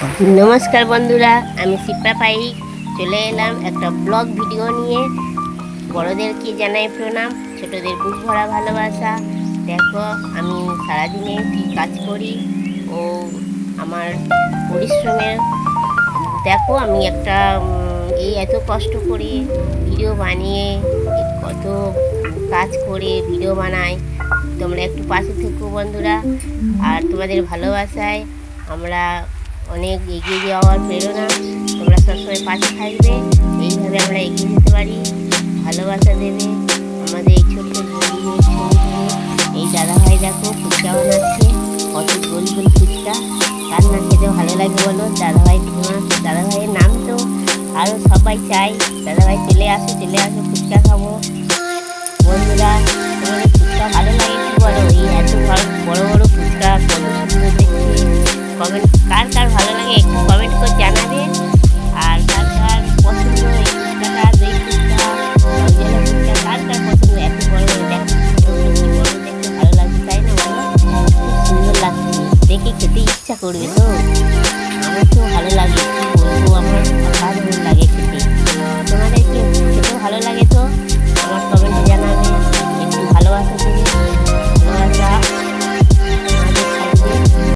নমস্কার বন্ধুরা, আমি শিপ্রা পাইক। চলে এলাম একটা ব্লগ ভিডিও নিয়ে। বড়োদেরকে জানাই প্রণাম, ছোটদের বুক ভরা ভালোবাসা। দেখো, আমি সারাদিনে কী কাজ করি ও আমার পরিশ্রমের। দেখো, আমি একটা এই এত কষ্ট করে ভিডিও বানিয়ে, কত কাজ করে ভিডিও বানাই। তোমরা একটু পাশে থেকো বন্ধুরা। আর তোমাদের ভালোবাসায় আমরা অনেক এগিয়ে যাওয়ার প্রেরণা। তোমরা সবসময় পাশে থাকবে। এইভাবে আমরা এগিয়ে যেতে পারি। ভালোবাসা দেবে আমাদের এই ছোট্ট এই দাদাভাই দেখো ফুচকা বানাচ্ছে কত গোল গোল ফুচকা। কার না খেতে ভালো লাগে বলো? দাদা দাদাভাই তোমার দাদাভাইয়ের নাম তো আরও সবাই চাই দাদাভাই চলে আসো চলে আসো, ফুচকা খাব। বন্ধুরা, তোমাদের ফুচকা ভালো লাগে কি বলো? এই এত বড় বড় কমেন্ট কার কার ভালো লাগে একটু কমেন্ট করে জানাবে আর কার কার পছন্দ কার কার পছন্দ এত দেখতে ভালো লাগছে তাই না সুন্দর লাগছে, দেখে খেতে ইচ্ছা করবে তো? আমার তো ভালো লাগে।